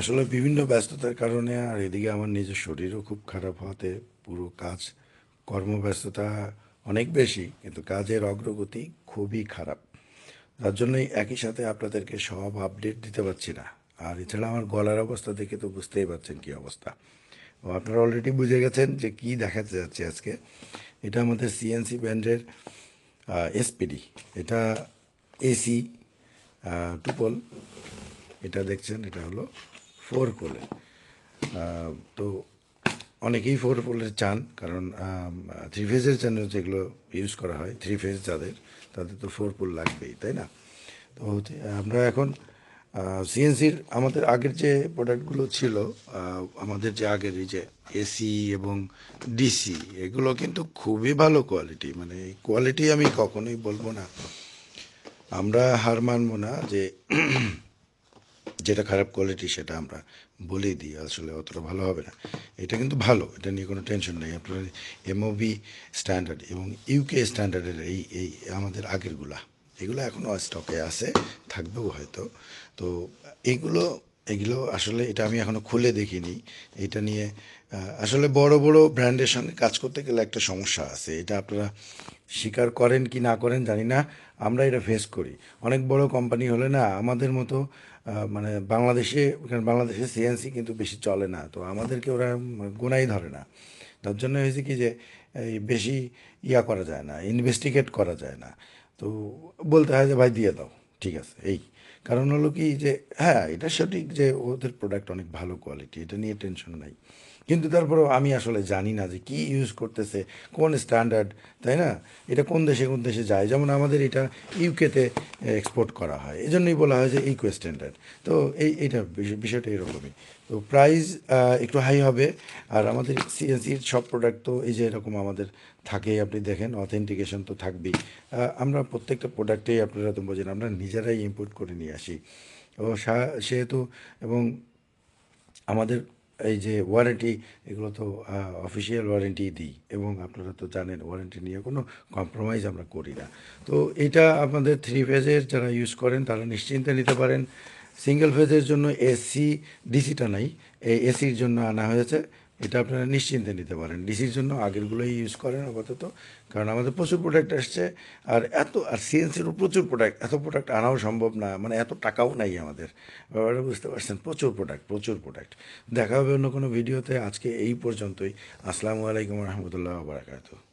আসলে বিভিন্ন ব্যস্ততার কারণে আর এদিকে আমার নিজের শরীরও খুব খারাপ হওয়াতে পুরো কাজ, কর্মব্যস্ততা অনেক বেশি, কিন্তু কাজের অগ্রগতি খুবই খারাপ। যার জন্যই একই সাথে আপনাদেরকে সব আপডেট দিতে পারছি না। আর এছাড়া আমার গলার অবস্থা দেখে তো বুঝতেই পারছেন কী অবস্থা। ও আপনারা অলরেডি বুঝে গেছেন যে কি দেখাতে যাচ্ছে আজকে। এটা আমাদের সিএনসি ব্যান্ডের এসপিডি এটা এসি টুপল। এটা দেখছেন, এটা হলো ফোর পোলের তো অনেকেই ফোর পোলের চান, কারণ থ্রি ফেজের জন্য যেগুলো ইউজ করা হয় থ্রি ফেজ যাদের, তাদের তো ফোর পোল লাগবেই, তাই না? তো হচ্ছে, আমরা এখন সিএনসির আমাদের আগের যে প্রোডাক্টগুলো ছিল আমাদের যে আগের এই যে এসি এবং ডিসি এগুলো কিন্তু খুবই ভালো কোয়ালিটি মানে কোয়ালিটি আমি কখনোই বলব না। আমরা হার মানবো না যে যেটা খারাপ কোয়ালিটি সেটা আমরা বলেই দিই, আসলে অতটা ভালো হবে না। এটা কিন্তু ভালো, এটা নিয়ে কোনো টেনশন নেই। আপনার এমওবি স্ট্যান্ডার্ড এবং ইউকে স্ট্যান্ডার্ডের এই এই আমাদের আগেরগুলা, এগুলো এখনও স্টকে আছে, থাকবেও হয়তো। তো এইগুলো এগুলো আসলে এটা আমি এখনও খুলে দেখিনি। এটা নিয়ে আসলে বড় বড় ব্র্যান্ডের সঙ্গে কাজ করতে গেলে একটা সমস্যা আছে। এটা আপনারা স্বীকার করেন কি না করেন জানি না, আমরা এটা ফেস করি। অনেক বড় কোম্পানি হলে না, আমাদের মতো মানে বাংলাদেশে বাংলাদেশে সিএনসি কিন্তু বেশি চলে না, তো আমাদেরকে ওরা গোনাই ধরে না। তার জন্য হয়েছে কি যে বেশি ইয়া করা যায় না ইনভেস্টিগেট করা যায় না। তো বলতে হয় যে, ভাই, দিয়ে দাও। ঠিক আছে, এই। কারণ হলো কি যে হ্যাঁ এটা সঠিক যে ওদের প্রোডাক্ট অনেক ভালো কোয়ালিটি এটা নিয়ে টেনশন নাই। কিন্তু তারপরেও আমি আসলে জানি না যে কি ইউজ করতেছে, কোন স্ট্যান্ডার্ড তাই না? এটা কোন দেশে কোন দেশে যায়? যেমন আমাদের এটা ইউকেতে এক্সপোর্ট করা হয়। এই জন্যই বলা হয় যে ইকো স্ট্যান্ডার্ড তো এই, এইটা বিষ- বিষয়টা এরকমই। তো প্রাইস একটু হাই হবে। আর আমাদের সিএনসির সব প্রোডাক্ট তো এই যে এরকম আমাদের থাকে আপনি দেখেন অথেন্টিকেশন তো থাকবেই। আমরা প্রত্যেকটা প্রোডাক্টেই আপনারা তো বোঝেন, আমরা নিজেরাই ইম্পোর্ট করে নিয়ে আসি। ও সা- সেহেতু এবং আমাদের এই যে ওয়ারেন্টি এগুলো তো অফিসিয়াল ওয়ারেন্টি দিই এবং আপনারা তো জানেন ওয়ারেন্টি নিয়ে কোনো কম্প্রোমাইজ আমরা করি না। তো এটা আপনাদের থ্রি ফেজের যারা ইউজ করেন তারা নিশ্চিন্তে নিতে পারেন। সিঙ্গেল ফেজের জন্য এসি ডিসিটা নাই। এই এসির জন্য আনা হয়েছে। এটা আপনারা নিশ্চিন্তে নিতে পারেন। ডিসির জন্য আগেরগুলোই ইউজ করেন আপাতত। কারণ আমাদের প্রচুর প্রোডাক্ট আসছে। আর এত, আর সিএনসিরও প্রচুর প্রোডাক্ট এত প্রোডাক্ট আনাও সম্ভব না। মানে এত টাকাও নাই আমাদের। ব্যাপারটা বুঝতে পারছেন? প্রচুর প্রোডাক্ট প্রচুর প্রোডাক্ট দেখা হবে অন্য কোনো ভিডিওতে আজকে এই পর্যন্তই। আসসালামু আলাইকুম রহমতুল্লাহ বারাকাতু